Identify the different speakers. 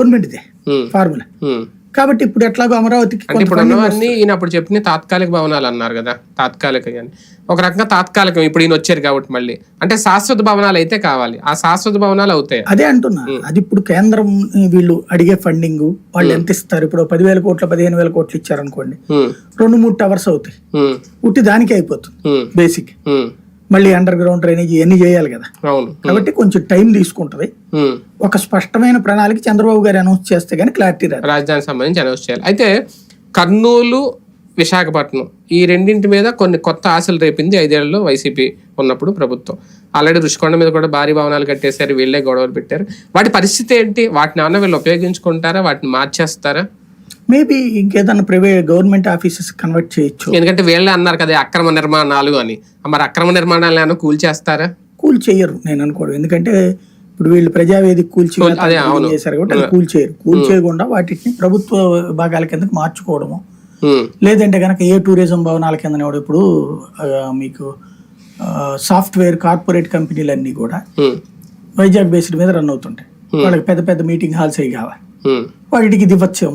Speaker 1: గవర్నమెంట్దే formula
Speaker 2: ఉమ్.
Speaker 1: కాబట్టి ఇప్పుడు ఎట్లాగో అమరావతికి
Speaker 2: ఇప్పుడు ఉన్నవన్నీ ఈయన అప్పుడు చెప్పిన తాత్కాలిక భవనాలు అన్నారు కదా తాత్కాలిక అని. ఒక రకంగా తాత్కాలికం ఇప్పుడు ఈయన వచ్చారు కాబట్టి మళ్ళీ. అంటే శాశ్వత భవనాలు అయితే కావాలి ఆ శాశ్వత భవనాలు అవుతాయి.
Speaker 1: అదే అంటున్నా అది ఇప్పుడు కేంద్రం వీళ్ళు అడిగే ఫండింగ్ వాళ్ళు ఎంత ఇస్తారు? ఇప్పుడు పదివేల కోట్ల పదిహేను వేల కోట్లు ఇచ్చారనుకోండి. రెండు మూడు టవర్స్ అవుతాయి. ఉట్టి దానికే అయిపోతుంది బేసిక్. మళ్ళీ అండర్ గ్రౌండ్ డ్రైనేజ్ ఇవన్నీ చేయాలి కదా.
Speaker 2: అవును.
Speaker 1: కాబట్టి కొంచెం టైం తీసుకుంటది. ఒక స్పష్టమైన ప్రణాళిక చంద్రబాబు గారు అనౌన్స్ చేస్తే గానీ క్లారిటీ రాదు.
Speaker 2: రాజధానికి సంబంధించి అనౌన్స్ చేయాలి. అయితే కర్నూలు విశాఖపట్నం ఈ రెండింటి మీద కొన్ని కొత్త ఆశలు రేపింది ఐదేళ్ళలో వైసీపీ ఉన్నప్పుడు ప్రభుత్వం. ఆల్రెడీ రుషికొండ మీద కూడా భారీ భవనాలు కట్టేశారు వీళ్ళే గొడవలు పెట్టారు. వాటి పరిస్థితి ఏంటి? వాటిని ఏమన్నా వీళ్ళు ఉపయోగించుకుంటారా? వాటిని మార్చేస్తారా?
Speaker 1: మేబీ ఇంకేదన్నా ప్రైవేట్ గవర్నమెంట్ ఆఫీసెస్ కన్వర్ట్ చేయొచ్చు.
Speaker 2: ఎందుకంటే వీళ్ళే అన్నారు కదా అక్రమ నిర్మాణాలు అని. మరి అక్రమ నిర్మాణాలు ఏమైనా కూల్చేస్తారా?
Speaker 1: కూల్ చేయరు నేను అనుకోవడం ఎందుకంటే ఇప్పుడు వీళ్ళు ప్రజావేదిక కూల్చి. చేశారు కాబట్టి కూల్ చేయరు. కూల్ చేయకుండా వాటిని ప్రభుత్వ భాగాల కిందకి మార్చుకోవడము. లేదంటే కనుక ఏ టూరిజం భవనాల కింద కూడా ఇప్పుడు మీకు సాఫ్ట్వేర్ కార్పొరేట్ కంపెనీలన్నీ కూడా
Speaker 2: ఉమ్,
Speaker 1: వైజాగ్ బేస్డ్ మీద రన్ అవుతుంటాయి. వాళ్ళకి పెద్ద పెద్ద మీటింగ్ హాల్స్ అవి కావాలి. వాటికి ఇది ఇవ్వచ్చేమో